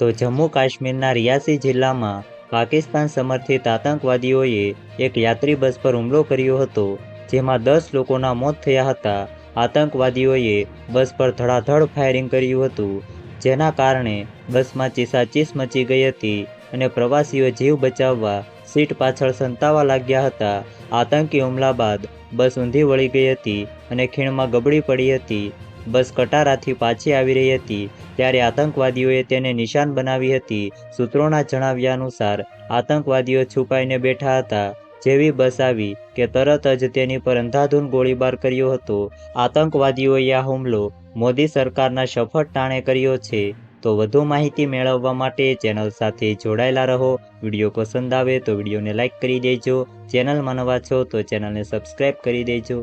તો જમ્મુ કાશ્મીરના રિયાસી જિલ્લામાં પાકિસ્તાન સમર્થિત આતંકવાદીઓએ એક યાત્રી બસ પર હુમલો કર્યો હતો, જેમાં દસ લોકોના મોત થયા હતા. આતંકવાદીઓએ બસ પર ધડાધડ ફાયરિંગ કર્યું હતું, જેના કારણે બસમાં ચીસાચીસ મચી ગઈ હતી અને પ્રવાસીઓ જીવ બચાવવા સીટ પાછળ સંતાવા લાગ્યા હતા. આતંકી હુમલા બાદ બસ ઊંધી વળી ગઈ હતી અને ખીણમાં ગબડી પડી હતી. બસ કટારાથી પાછી આવી રહી હતી. ત્યારે આતંકવાદીઓએ તેને નિશાન બનાવી હતી. સૂત્રોના જણાવ્યા અનુસાર, આતંકવાદીઓ છુપાઈને બેઠા હતા. જેવી બસ આવી કે તરત જ તેની પર અંધાધૂન ગોળીબાર કર્યો હતો. આતંકવાદીઓએ આ હુમલો મોદી સરકારના શપથ ટાણે કર્યો છે. તો વધુ માહિતી મેળવવા માટે ચેનલ સાથે જોડાયેલા રહો. વીડિયો પસંદ આવે તો વિડીયોને લાઇક કરી દેજો. ચેનલમાં નવા છો તો ચેનલને સબસ્ક્રાઈબ કરી દેજો.